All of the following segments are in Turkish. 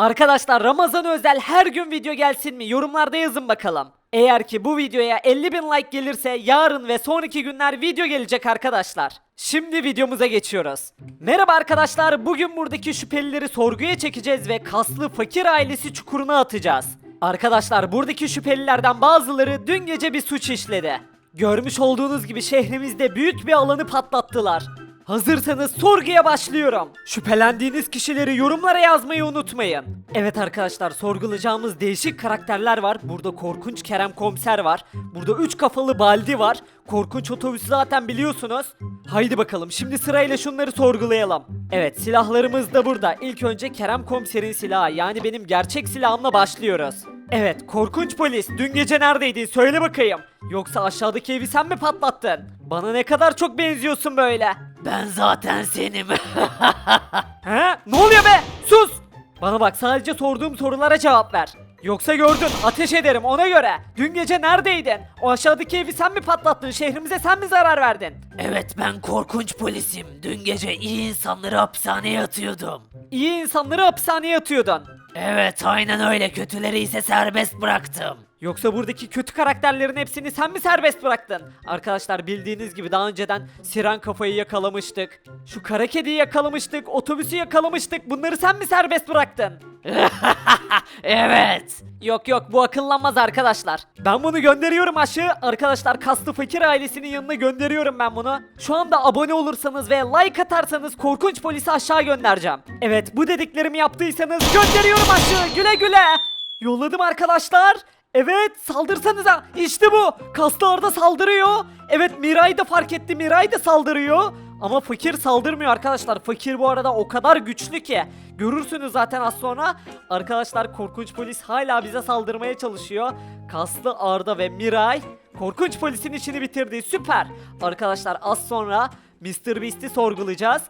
Arkadaşlar Ramazan özel her gün video gelsin mi? Yorumlarda yazın bakalım. Eğer ki bu videoya 50 bin like gelirse yarın ve sonraki günler video gelecek arkadaşlar. Şimdi videomuza geçiyoruz. Merhaba arkadaşlar bugün buradaki şüphelileri sorguya çekeceğiz ve kaslı fakir ailesi çukuruna atacağız. Arkadaşlar buradaki şüphelilerden bazıları dün gece bir suç işledi. Görmüş olduğunuz gibi şehrimizde büyük bir alanı patlattılar. Hazırsanız sorguya başlıyorum. Şüphelendiğiniz kişileri yorumlara yazmayı unutmayın. Evet arkadaşlar sorgulayacağımız değişik karakterler var. Burada korkunç Kerem Komiser var. Burada üç kafalı Baldi var. Korkunç otobüsü zaten biliyorsunuz. Haydi bakalım şimdi sırayla şunları sorgulayalım. Evet silahlarımız da burada. İlk önce Kerem Komiser'in silahı yani benim gerçek silahımla başlıyoruz. Evet korkunç polis dün gece neredeydin söyle bakayım. Yoksa aşağıdaki evi sen mi patlattın? Bana ne kadar çok benziyorsun böyle. Ben zaten senim. He? Ne oluyor be? Sus! Bana bak sadece sorduğum sorulara cevap ver. Yoksa gördün ateş ederim ona göre. Dün gece neredeydin? O aşağıdaki evi sen mi patlattın? Şehrimize sen mi zarar verdin? Evet ben korkunç polisim. Dün gece iyi insanları hapishaneye atıyordum. İyi insanları hapishaneye atıyordun. Evet aynen öyle kötüleri ise serbest bıraktım. Yoksa buradaki kötü karakterlerin hepsini sen mi serbest bıraktın? Arkadaşlar bildiğiniz gibi daha önceden Siren kafayı yakalamıştık. Şu kara kediyi yakalamıştık, otobüsü yakalamıştık. Bunları sen mi serbest bıraktın? Evet. Yok yok bu akıllanmaz arkadaşlar. Ben bunu gönderiyorum aşağı. Arkadaşlar kaslı fakir ailesinin yanına gönderiyorum ben bunu. Şu anda abone olursanız ve like atarsanız korkunç polisi aşağı göndereceğim. Evet bu dediklerimi yaptıysanız gönderiyorum aşağı güle güle. Yolladım arkadaşlar. Evet saldırsanıza. İşte bu. Kaslı Arda saldırıyor. Evet Miray da fark etti. Miray da saldırıyor. Ama fakir saldırmıyor arkadaşlar. Fakir bu arada o kadar güçlü ki. Görürsünüz zaten az sonra. Arkadaşlar korkunç polis hala bize saldırmaya çalışıyor. Kaslı Arda ve Miray korkunç polisin işini bitirdi. Süper. Arkadaşlar az sonra Mr. Beast'i sorgulayacağız.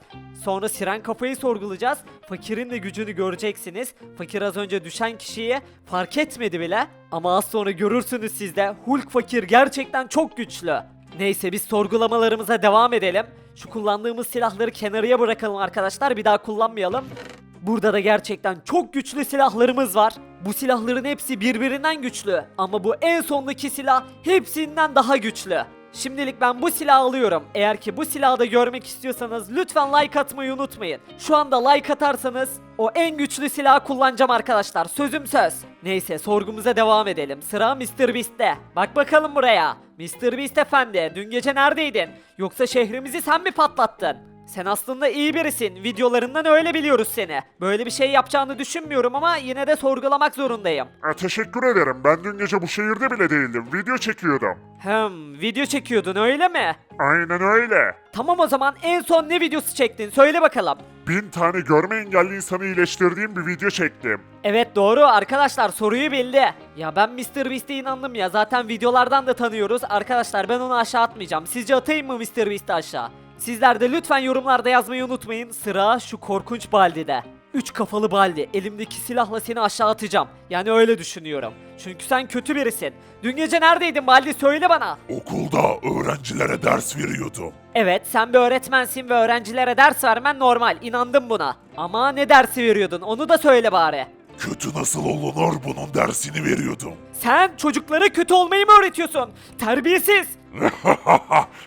Sonra Siren Kafayı sorgulayacağız. Fakirin de gücünü göreceksiniz. Fakir az önce düşen kişiyi fark etmedi bile. Ama az sonra görürsünüz siz de. Hulk Fakir gerçekten çok güçlü. Neyse biz sorgulamalarımıza devam edelim. Şu kullandığımız silahları kenarıya bırakalım arkadaşlar. Bir daha kullanmayalım. Burada da gerçekten çok güçlü silahlarımız var. Bu silahların hepsi birbirinden güçlü. Ama bu en sondaki silah hepsinden daha güçlü. Şimdilik ben bu silahı alıyorum. Eğer ki bu silahı da görmek istiyorsanız lütfen like atmayı unutmayın. Şu anda like atarsanız o en güçlü silahı kullanacağım arkadaşlar. Sözüm söz. Neyse sorgumuza devam edelim. Sıra Mr. Beast'te. Bak bakalım buraya. Mr. Beast efendi dün gece neredeydin? Yoksa şehrimizi sen mi patlattın? Sen aslında iyi birisin. Videolarından öyle biliyoruz seni. Böyle bir şey yapacağını düşünmüyorum ama yine de sorgulamak zorundayım. Ha, teşekkür ederim. Ben dün gece bu şehirde bile değildim. Video çekiyordum. Hem video çekiyordun öyle mi? Aynen öyle. Tamam o zaman en son ne videosu çektin söyle bakalım. Bin tane görme engelli insanı iyileştirdiğim bir video çektim. Evet doğru arkadaşlar soruyu bildi. Ya ben Mr. Beast'e inandım ya zaten videolardan da tanıyoruz. Arkadaşlar ben onu aşağı atmayacağım. Sizce atayım mı Mr. Beast'i aşağı? Sizler de lütfen yorumlarda yazmayı unutmayın. Sıra şu korkunç Baldi'de. Üç kafalı Baldi. Elimdeki silahla seni aşağı atacağım. Yani öyle düşünüyorum. Çünkü sen kötü birisin. Dün gece neredeydin Baldi söyle bana. Okulda öğrencilere ders veriyordum. Evet sen bir öğretmensin ve öğrencilere ders vermen normal. İnandım buna. Ama ne dersi veriyordun onu da söyle bari. Kötü nasıl olunur bunun dersini veriyordum. Sen çocuklara kötü olmayı mı öğretiyorsun? Terbiyesiz.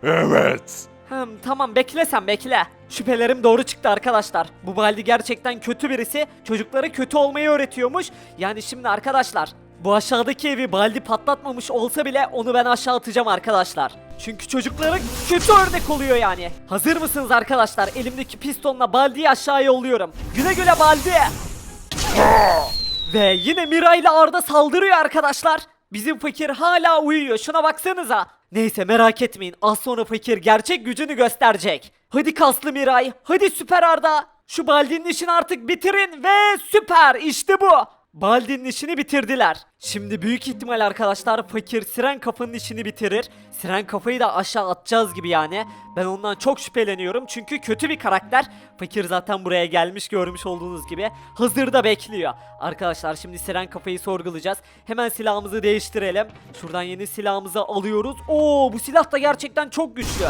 evet. Hım, tamam bekle sen bekle. Şüphelerim doğru çıktı arkadaşlar. Bu Baldi gerçekten kötü birisi. Çocuklara kötü olmayı öğretiyormuş. Yani şimdi arkadaşlar bu aşağıdaki evi Baldi patlatmamış olsa bile onu ben aşağı atacağım arkadaşlar. Çünkü çocuklara kötü örnek oluyor yani. Hazır mısınız arkadaşlar? Elimdeki pistonla Baldi'yi aşağı yolluyorum. Güle güle Baldi. Ve yine Mira ile Arda saldırıyor arkadaşlar. Bizim fakir hala uyuyor şuna baksanıza. Neyse merak etmeyin az sonra fakir gerçek gücünü gösterecek. Hadi kaslı Miray, hadi süper Arda. Şu Baldi'nin işini artık bitirin ve süper işte bu. Baldi'nin işini bitirdiler. Şimdi büyük ihtimal arkadaşlar fakir Siren kafanın işini bitirir. Siren kafayı da aşağı atacağız gibi yani. Ben ondan çok şüpheleniyorum çünkü kötü bir karakter. Fakir zaten buraya gelmiş görmüş olduğunuz gibi. Hazırda bekliyor. Arkadaşlar şimdi Siren kafayı sorgulayacağız. Hemen silahımızı değiştirelim. Şuradan yeni silahımızı alıyoruz. Oo bu silah da gerçekten çok güçlü.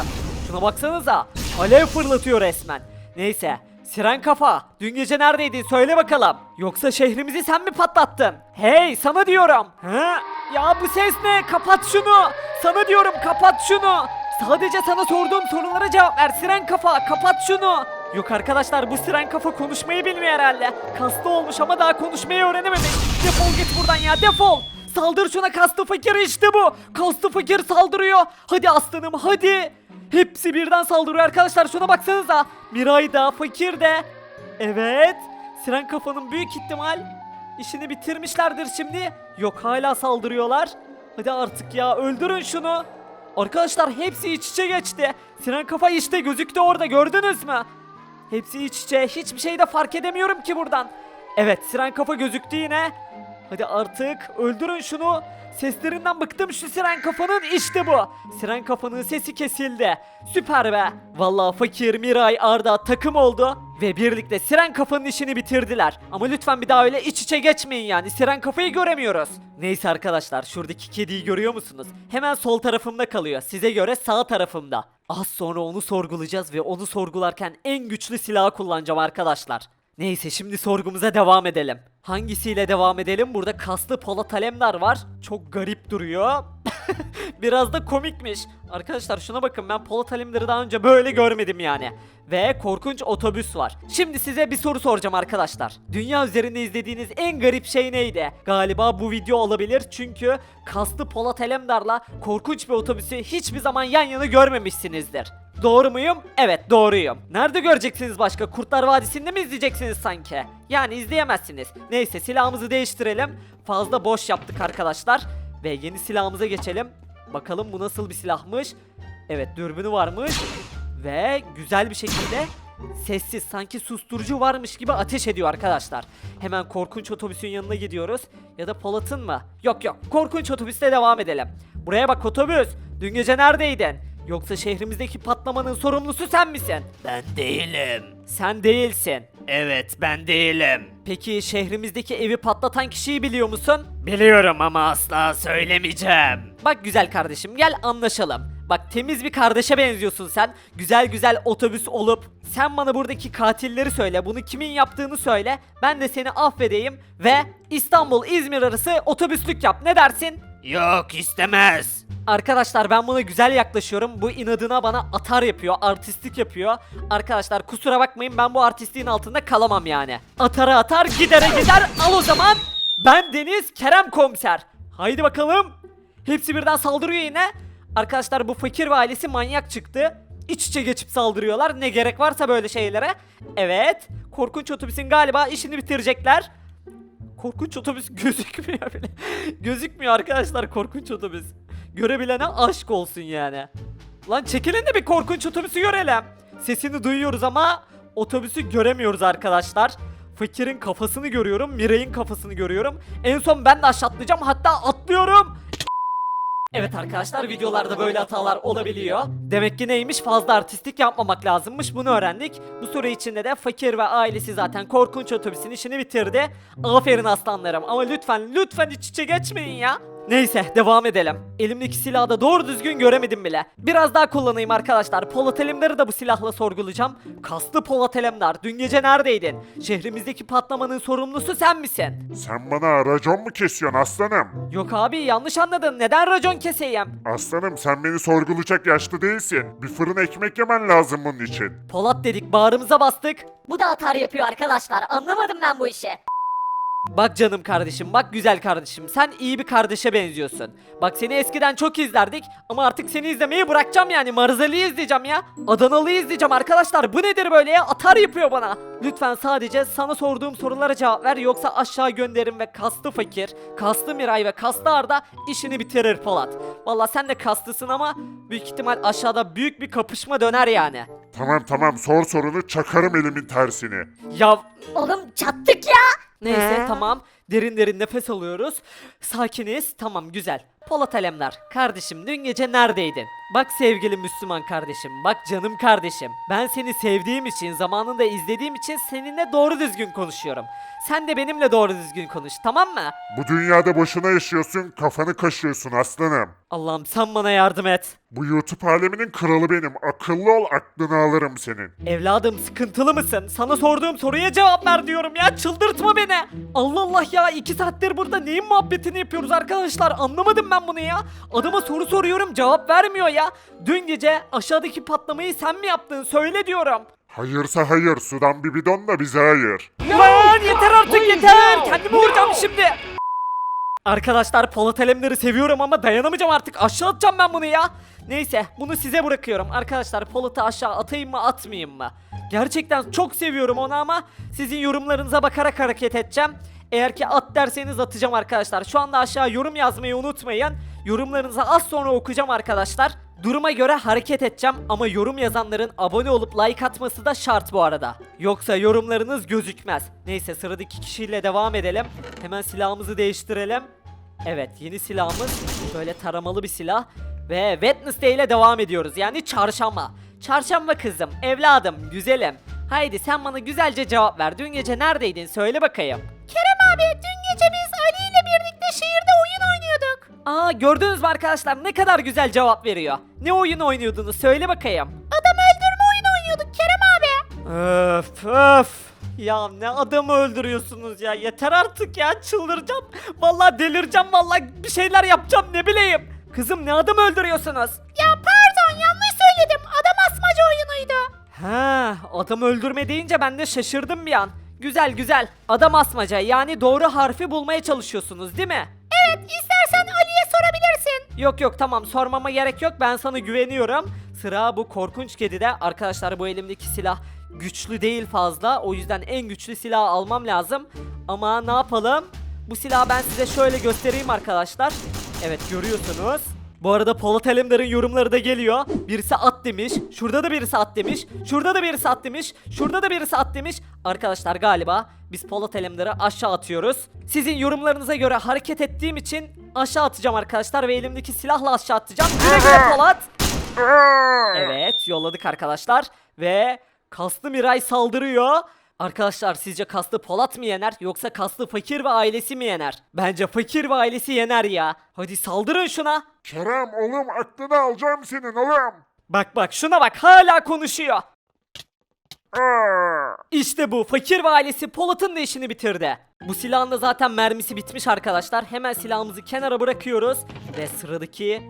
Şuna baksanıza. Alev fırlatıyor resmen. Neyse Siren kafa, dün gece neredeydin söyle bakalım. Yoksa şehrimizi sen mi patlattın? Hey sana diyorum. Ha? Ya bu ses ne? Kapat şunu. Sana diyorum kapat şunu. Sadece sana sorduğum sorulara cevap ver Siren kafa kapat şunu. Yok arkadaşlar bu Siren kafa konuşmayı bilmiyor herhalde. Kaslı olmuş ama daha konuşmayı öğrenememiş. Defol git buradan ya defol. Saldır şuna kaslı fakir işte bu. Kaslı fakir saldırıyor. Hadi aslanım hadi. Hepsi birden saldırıyor arkadaşlar şuna baksanıza. Miray da fakir de. Evet. Siren kafanın büyük ihtimal işini bitirmişlerdir şimdi. Yok hala saldırıyorlar. Hadi artık ya öldürün şunu. Arkadaşlar hepsi iç içe geçti. Siren kafa işte gözüktü orada gördünüz mü? Hepsi iç içe hiçbir şey de fark edemiyorum ki buradan. Evet siren kafa gözüktü yine. Hadi artık öldürün şunu. Seslerinden bıktım şu siren kafanın işte bu. Siren kafanın sesi kesildi. Süper be. Vallahi Fakir, Miray, Arda takım oldu. Ve birlikte siren kafanın işini bitirdiler. Ama lütfen bir daha öyle iç içe geçmeyin yani. Siren kafayı göremiyoruz. Neyse arkadaşlar şuradaki kediyi görüyor musunuz? Hemen sol tarafımda kalıyor. Size göre sağ tarafımda. Az sonra onu sorgulayacağız ve onu sorgularken en güçlü silahı kullanacağım arkadaşlar. Neyse şimdi sorgumuza devam edelim. Hangisiyle devam edelim? Burada kaslı Polat Alemdar var. Çok garip duruyor. Biraz da komikmiş. Arkadaşlar şuna bakın ben Polat Alemdar'ı daha önce böyle görmedim yani. Ve korkunç otobüs var. Şimdi size bir soru soracağım arkadaşlar. Dünya üzerinde izlediğiniz en garip şey neydi? Galiba bu video olabilir çünkü kaslı Polat Alemdar'la korkunç bir otobüsü hiçbir zaman yan yana görmemişsinizdir. Doğru muyum? Evet doğruyum. Nerede göreceksiniz başka? Kurtlar Vadisi'nde mi izleyeceksiniz sanki? Yani izleyemezsiniz. Neyse silahımızı değiştirelim. Fazla boş yaptık arkadaşlar. Ve yeni silahımıza geçelim. Bakalım bu nasıl bir silahmış. Evet dürbünü varmış. Ve güzel bir şekilde sessiz sanki susturucu varmış gibi ateş ediyor arkadaşlar. Hemen korkunç otobüsün yanına gidiyoruz. Ya da Polat'ın mı? Yok yok korkunç otobüsle devam edelim. Buraya bak otobüs. Dün gece neredeydin? Yoksa şehrimizdeki patlamanın sorumlusu sen misin? Ben değilim. Sen değilsin. Evet ben değilim. Peki şehrimizdeki evi patlatan kişiyi biliyor musun? Biliyorum ama asla söylemeyeceğim. Bak güzel kardeşim gel anlaşalım. Bak temiz bir kardeşe benziyorsun sen. Güzel güzel otobüs olup sen bana buradaki katilleri söyle. Bunu kimin yaptığını söyle. Ben de seni affedeyim ve İstanbul İzmir arası otobüslük yap. Ne dersin? Yok istemez. Arkadaşlar ben buna güzel yaklaşıyorum. Bu inadına bana atar yapıyor, artistlik yapıyor. Arkadaşlar kusura bakmayın ben bu artistliğin altında kalamam yani. Atara atar, gidere gider. Al o zaman. Ben Deniz Kerem Komiser. Haydi bakalım. Hepsi birden saldırıyor yine. Arkadaşlar bu fakir ve ailesi manyak çıktı. İç içe geçip saldırıyorlar. Ne gerek varsa böyle şeylere. Evet. Korkunç otobüsün galiba işini bitirecekler. Korkunç otobüs gözükmüyor bile. gözükmüyor arkadaşlar korkunç otobüs. Görebilene aşk olsun yani. Lan çekilin de bir korkunç otobüsü görelim. Sesini duyuyoruz ama otobüsü göremiyoruz arkadaşlar. Fakir'in kafasını görüyorum, Miray'ın kafasını görüyorum. En son ben de aşağı atlayacağım hatta atlıyorum. Evet arkadaşlar videolarda böyle hatalar olabiliyor. Demek ki neymiş fazla artistik yapmamak lazımmış bunu öğrendik. Bu soru içinde de fakir ve ailesi zaten korkunç otobüsün işini bitirdi. Aferin aslanlarım ama lütfen lütfen iç içe geçmeyin ya. Neyse devam edelim. Elimdeki silahı da doğru düzgün göremedim bile. Biraz daha kullanayım arkadaşlar. Polat Alemdar'ı da bu silahla sorgulayacağım. Kaslı Polat Alemdar dün gece neredeydin? Şehrimizdeki patlamanın sorumlusu sen misin? Sen bana racon mu kesiyorsun aslanım? Yok abi yanlış anladın. Neden racon keseyim? Aslanım sen beni sorgulayacak yaşta değilsin. Bir fırın ekmek yemen lazım bunun için. Polat dedik bağrımıza bastık. Bu da atar yapıyor arkadaşlar. Anlamadım ben bu işi. Bak canım kardeşim, bak güzel kardeşim. Sen iyi bir kardeşe benziyorsun. Bak seni eskiden çok izlerdik ama artık seni izlemeyi bırakacağım yani. Marzali'yi izleyeceğim ya. Adanalı'yı izleyeceğim arkadaşlar. Bu nedir böyle ya? Atar yapıyor bana. Lütfen sadece sana sorduğum sorulara cevap ver yoksa aşağı gönderin ve kaslı fakir, kaslı Miray ve kaslı Arda işini bitirir Polat. Valla sen de kaslısın ama büyük ihtimal aşağıda büyük bir kapışma döner yani. Tamam tamam sor sorunu çakarım elimin tersini. Ya Oğlum çattık ya. Neyse tamam. Derin derin nefes alıyoruz. Sakiniz. Tamam güzel. Polat Alemdar. Kardeşim dün gece neredeydin? Bak sevgili Müslüman kardeşim. Bak canım kardeşim. Ben seni sevdiğim için, zamanında izlediğim için seninle doğru düzgün konuşuyorum. Sen de benimle doğru düzgün konuş tamam mı? Bu dünyada boşuna yaşıyorsun kafanı kaşıyorsun aslanım. Allah'ım sen bana yardım et. Bu YouTube aleminin kralı benim. Akıllı ol aklını alırım senin. Evladım sıkıntılı mısın? Sana sorduğum soruya cevap ver diyorum ya çıldırtma beni. Allah Allah ya iki saattir burada neyin muhabbetini yapıyoruz arkadaşlar anlamadım ben bunu ya. Adama soru soruyorum cevap vermiyor ya. Dün gece aşağıdaki patlamayı sen mi yaptın söyle diyorum. Hayırsa hayır. Sudan bir bidon da bize hayır. Lan yeter artık yeter. Kendimi vuracağım şimdi. Arkadaşlar Polat Alemdar'ı seviyorum ama dayanamayacağım artık. Aşağı atacağım ben bunu ya. Neyse bunu size bırakıyorum. Arkadaşlar Polat'ı aşağı atayım mı atmayayım mı? Gerçekten çok seviyorum onu ama sizin yorumlarınıza bakarak hareket edeceğim. Eğer ki at derseniz atacağım arkadaşlar. Şu anda aşağı yorum yazmayı unutmayın. Yorumlarınızı az sonra okuyacağım arkadaşlar. Duruma göre hareket edeceğim ama yorum yazanların abone olup like atması da şart bu arada. Yoksa yorumlarınız gözükmez. Neyse sıradaki kişiyle devam edelim. Hemen silahımızı değiştirelim. Evet yeni silahımız böyle taramalı bir silah. Ve Wednesday ile devam ediyoruz yani çarşamba. Çarşamba kızım, evladım, güzelim. Haydi sen bana güzelce cevap ver. Dün gece neredeydin söyle bakayım. Kerem abi dün gece biz Ali ile birlikte şehirde oyun oynuyorduk. Aa gördünüz mü arkadaşlar ne kadar güzel cevap veriyor. Ne oyun oynuyordunuz söyle bakayım. Adam öldürme oyunu oynuyorduk Kerem abi. Öf öf. Ya ne adamı öldürüyorsunuz ya yeter artık ya çıldıracağım. Vallahi delireceğim vallahi bir şeyler yapacağım ne bileyim. Kızım ne adam öldürüyorsunuz? Ya pardon yanlış söyledim adam asmaca oyunuydu. Ha adam öldürme deyince ben de şaşırdım bir an. Güzel güzel adam asmaca yani doğru harfi bulmaya çalışıyorsunuz değil mi? Evet istersen Ali'ye sorabilirsin. Yok yok tamam sormama gerek yok ben sana güveniyorum. Sıra bu korkunç kedide arkadaşlar bu elimdeki silah güçlü değil fazla o yüzden en güçlü silahı almam lazım. Ama ne yapalım? Bu silahı ben size şöyle göstereyim arkadaşlar. Evet görüyorsunuz. Bu arada Polat Alemdar'ın yorumları da geliyor. Birisi at demiş. Şurada da birisi at demiş. Şurada da birisi at demiş. Şurada da birisi at demiş. Arkadaşlar galiba biz Polat Alemdar'ı aşağı atıyoruz. Sizin yorumlarınıza göre hareket ettiğim için aşağı atacağım arkadaşlar ve elimdeki silahla aşağı atacağım. Güle güle Polat. Evet yolladık arkadaşlar ve Kaslı Miray saldırıyor. Arkadaşlar sizce Kaslı Polat mı yener yoksa Kaslı Fakir ve ailesi mi yener? Bence Fakir ve ailesi yener ya. Hadi saldırın şuna. Kerem oğlum aklını alacağım senin oğlum. Bak bak şuna bak hala konuşuyor. Aa! İşte bu fakir ve ailesi Polat'ın da işini bitirdi. Bu silahın da zaten mermisi bitmiş arkadaşlar. Hemen silahımızı kenara bırakıyoruz ve sıradaki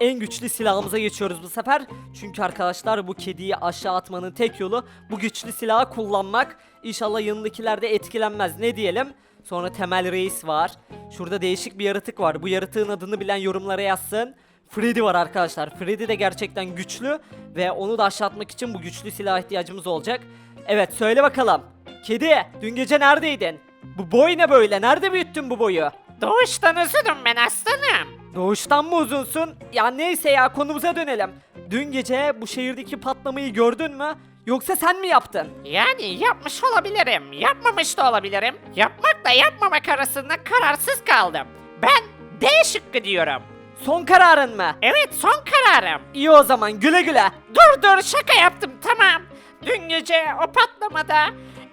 en güçlü silahımıza geçiyoruz bu sefer. Çünkü arkadaşlar bu kediyi aşağı atmanın tek yolu bu güçlü silahı kullanmak. İnşallah yanındakiler de etkilenmez ne diyelim. Sonra Temel Reis var. Şurada değişik bir yaratık var. Bu yaratığın adını bilen yorumlara yazsın. Freddy var arkadaşlar. Freddy de gerçekten güçlü ve onu da aşağı atmak için bu güçlü silaha ihtiyacımız olacak. Evet söyle bakalım. Kedi dün gece neredeydin? Bu boy ne böyle? Nerede büyüttün bu boyu? Doğuştan uzunum ben aslanım. Doğuştan mı uzunsun? Ya neyse ya konumuza dönelim. Dün gece bu şehirdeki patlamayı gördün mü? Yoksa sen mi yaptın? Yani yapmış olabilirim, yapmamış da olabilirim. Yapmakla yapmamak arasında kararsız kaldım. Ben D şıkkı diyorum. Son kararın mı? Evet son kararım. İyi o zaman güle güle. Dur dur şaka yaptım tamam. Dün gece o patlamada...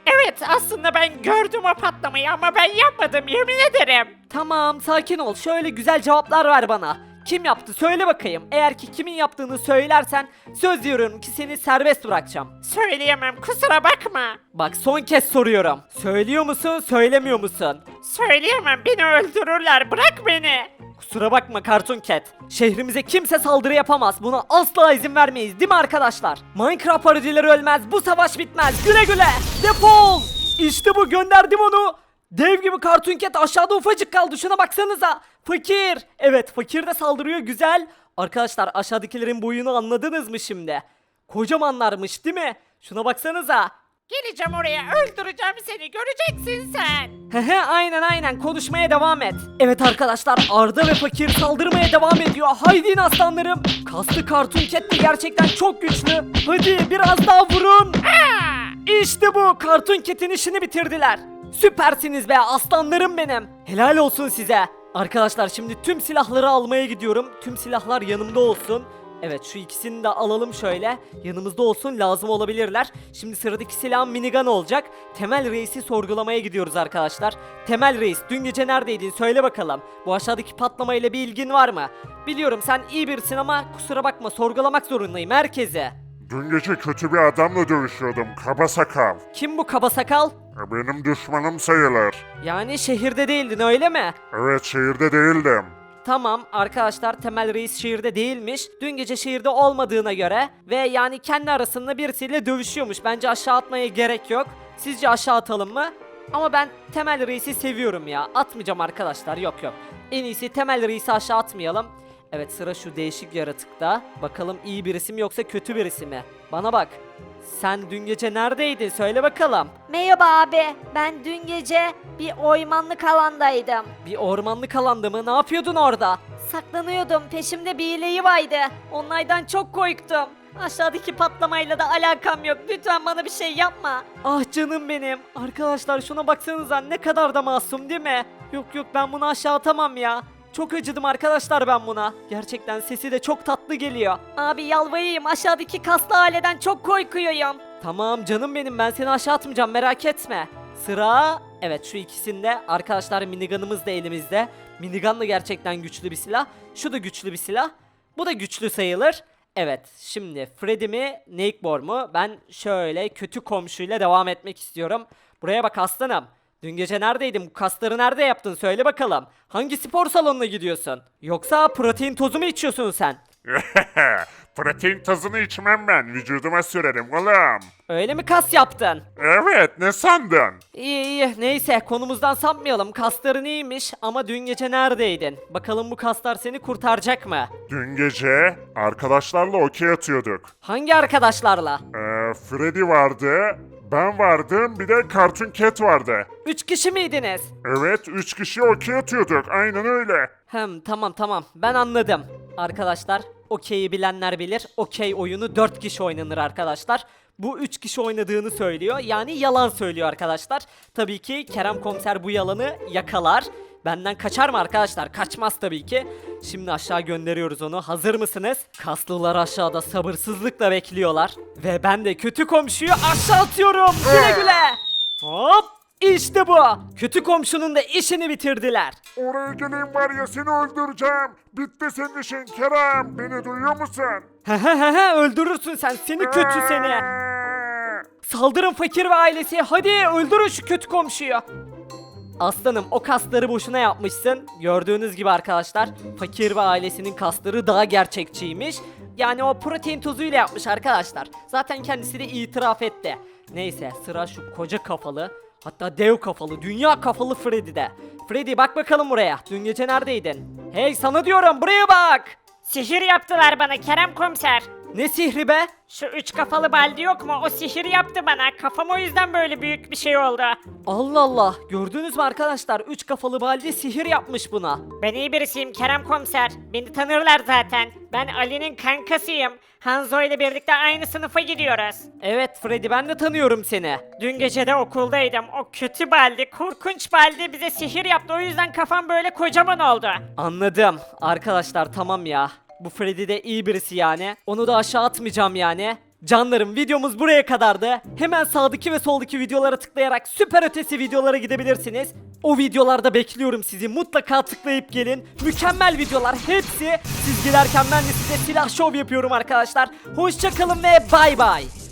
Evet aslında ben gördüm o patlamayı ama ben yapmadım yemin ederim. Tamam sakin ol. Şöyle güzel cevaplar ver bana. Kim yaptı söyle bakayım. Eğer ki kimin yaptığını söylersen söz veriyorum ki seni serbest bırakacağım. Söyleyemem kusura bakma. Bak son kez soruyorum. Söylüyor musun söylemiyor musun? Söyleyemem beni öldürürler bırak beni. Kusura bakma Cartoon Cat. Şehrimize kimse saldırı yapamaz. Buna asla izin vermeyiz değil mi arkadaşlar? Minecraft parodileri ölmez. Bu savaş bitmez. Güle güle. Defol. İşte bu gönderdim onu. Dev gibi Cartoon Cat aşağıda ufacık kaldı. Şuna baksanıza. Fakir. Evet fakir de saldırıyor güzel. Arkadaşlar aşağıdakilerin boyunu anladınız mı şimdi? Kocamanlarmış değil mi? Şuna baksanıza. Geleceğim oraya öldüreceğim seni göreceksin sen. Hehe aynen aynen konuşmaya devam et. Evet arkadaşlar Arda ve Fakir saldırmaya devam ediyor. Haydi aslanlarım. Kaslı Cartoon Cat de gerçekten çok güçlü. Hadi biraz daha vurun. İşte bu Cartoon Cat'in işini bitirdiler. Süpersiniz be aslanlarım benim. Helal olsun size. Arkadaşlar şimdi tüm silahları almaya gidiyorum. Tüm silahlar yanımda olsun. Evet şu ikisini de alalım şöyle. Yanımızda olsun lazım olabilirler. Şimdi sıradaki silah minigun olacak. Temel Reis'i sorgulamaya gidiyoruz arkadaşlar. Temel Reis dün gece neredeydin söyle bakalım. Bu aşağıdaki patlamayla bir ilgin var mı? Biliyorum sen iyi birisin ama kusura bakma sorgulamak zorundayım herkese. Dün gece kötü bir adamla dövüşüyordum. Kaba sakal. Kim bu kaba sakal? E, Benim düşmanım sayılır. Yani şehirde değildin öyle mi? Evet şehirde değildim. Tamam arkadaşlar Temel Reis şehirde değilmiş. Dün gece şehirde olmadığına göre ve yani kendi arasında birisiyle dövüşüyormuş. Bence aşağı atmaya gerek yok. Sizce aşağı atalım mı? Ama ben Temel Reis'i seviyorum ya. Atmayacağım arkadaşlar yok yok. En iyisi Temel Reis'i aşağı atmayalım. Evet sıra şu değişik yaratıkta. Bakalım iyi birisi mi yoksa kötü birisi mi? Bana bak. Sen dün gece neredeydin söyle bakalım. Merhaba abi. Ben dün gece bir oymanlık alandaydım. Bir ormanlık alanda mı? Ne yapıyordun orada? Saklanıyordum. Peşimde birileri vardı. Onlardan çok korktum. Aşağıdaki patlamayla da alakam yok. Lütfen bana bir şey yapma. Ah canım benim. Arkadaşlar şuna baksanıza ne kadar da masum değil mi? Yok yok ben bunu aşağı atamam ya. Çok acıdım arkadaşlar ben buna. Gerçekten sesi de çok tatlı geliyor. Abi yalvarayım aşağıdaki kaslı aileden çok korkuyorum. Tamam canım benim ben seni aşağı atmayacağım merak etme. Sıra evet şu ikisinde arkadaşlar minigunımız da elimizde. Minigun da gerçekten güçlü bir silah. Şu da güçlü bir silah. Bu da güçlü sayılır. Evet şimdi Freddy mi Nakebor mu? Ben şöyle kötü komşuyla devam etmek istiyorum. Buraya bak aslanım. Dün gece neredeydin? Bu kasları nerede yaptın? Söyle bakalım. Hangi spor salonuna gidiyorsun? Yoksa protein tozu mu içiyorsun sen? Protein tozunu içmem ben. Vücuduma sürerim oğlum. Öyle mi kas yaptın? Evet ne sandın? İyi iyi neyse konumuzdan sapmayalım kasların iyiymiş ama dün gece neredeydin? Bakalım bu kaslar seni kurtaracak mı? Dün gece arkadaşlarla okey atıyorduk. Hangi arkadaşlarla? Ee, Freddy vardı, ben vardım, bir de Cartoon Cat vardı. Üç kişi miydiniz? Evet, üç kişi okey atıyorduk, aynen öyle. Hem tamam tamam ben anladım. Arkadaşlar okeyi bilenler bilir. Okey oyunu 4 kişi oynanır arkadaşlar. Bu 3 kişi oynadığını söylüyor. Yani yalan söylüyor arkadaşlar. Tabii ki Kerem Komiser bu yalanı yakalar. Benden kaçar mı arkadaşlar? Kaçmaz tabii ki. Şimdi aşağı gönderiyoruz onu. Hazır mısınız? Kaslılar aşağıda sabırsızlıkla bekliyorlar. Ve ben de kötü komşuyu aşağı atıyorum. Güle güle. Hop! İşte bu. Kötü komşunun da işini bitirdiler. Oraya geleyim var ya seni öldüreceğim. Bitti senin işin Kerem, beni duyuyor musun? Öldürürsün sen seni kötü seni. Ee, Saldırın fakir ve ailesi hadi öldürün şu kötü komşuyu. Aslanım o kasları boşuna yapmışsın. Gördüğünüz gibi arkadaşlar fakir ve ailesinin kasları daha gerçekçiymiş. Yani o protein tozuyla yapmış arkadaşlar. Zaten kendisi de itiraf etti. Neyse sıra şu koca kafalı hatta dev kafalı dünya kafalı Freddy'de. Freddy bak bakalım buraya. Dün gece neredeydin? Hey sana diyorum buraya bak. Sihir yaptılar bana Kerem komiser. Ne sihri be? Şu üç kafalı baldi yok mu? O sihir yaptı bana. Kafam o yüzden böyle büyük bir şey oldu. Allah Allah. Gördünüz mü arkadaşlar? Üç kafalı baldi sihir yapmış buna. Ben iyi birisiyim Kerem komiser. Beni tanırlar zaten. Ben Ali'nin kankasıyım. Hanzo ile birlikte aynı sınıfa gidiyoruz. Evet Freddy ben de tanıyorum seni. Dün gece de okuldaydım. O kötü baldi, korkunç baldi bize sihir yaptı. O yüzden kafam böyle kocaman oldu. Anladım. Arkadaşlar tamam ya. Bu Freddy de iyi birisi yani. Onu da aşağı atmayacağım yani. Canlarım videomuz buraya kadardı. Hemen sağdaki ve soldaki videolara tıklayarak süper ötesi videolara gidebilirsiniz. O videolarda bekliyorum sizi. Mutlaka tıklayıp gelin. Mükemmel videolar hepsi. Siz giderken ben de size silah şov yapıyorum arkadaşlar. Hoşçakalın ve bay bay.